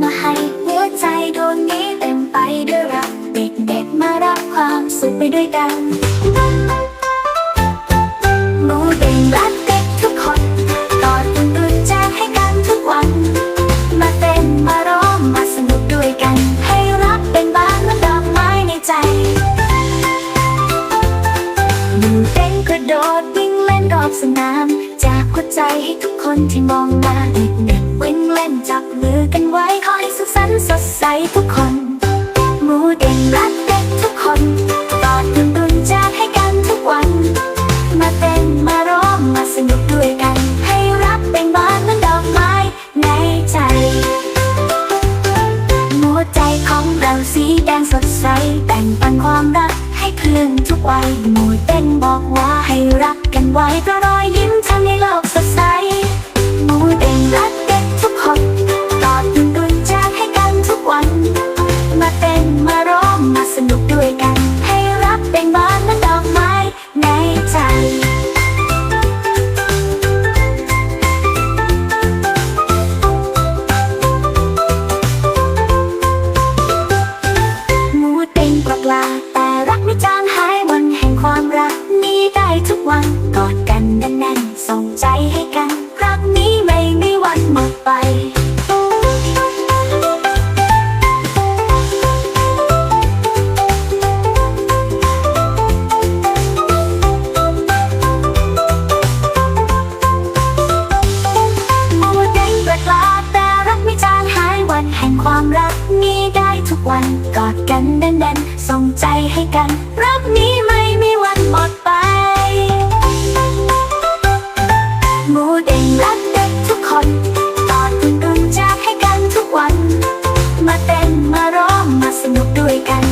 มาให้หัวใจดวงนี้เต็มไปด้วยรักเด็กๆมารับความสุขไปด้วยกันมูเด้งรักเด็กทุกคนกอดตุนตุนแจกให้กันทุกวัน มาเต้นมาร้องมาสนุกด้วยกัน ให้รักเป็นบ้านเหมือนดอกไม้ในใจมูเด้งกระโดดวิ่งเล่นรอบสนาม ใจให้ทุกคนที่มองมาเด็กๆวิ่งเล่นจับมือกันไว้ขอให้สุขสันต์สดใสทุกคน หมูเด้งรักเด็กทุกคนกอดตุนตุนแจกให้กันทุกวัน มาเต้นมาร้องมาสนุกด้วยกัน ให้รักเป็นบ้านเหมือนดอกไม้ในใจหัวใจของเราสีแดงสดใสแบ่งปันความรักให้เพื่อนทุกวัยหมูเต้นบอกว่าให้รักกันไว้เพราะรอยยิ้ม ในโลกสดใส ความรักนี้ได้ทุกวันกอดกันแน่นๆส่งใจให้กัน รักนี้ไม่มีวันหมดไป หมูเด้งรักเด็กทุกคนตอนอุ่งจากให้กันทุกวัน มาเต้นมาร้องมาสนุกด้วยกัน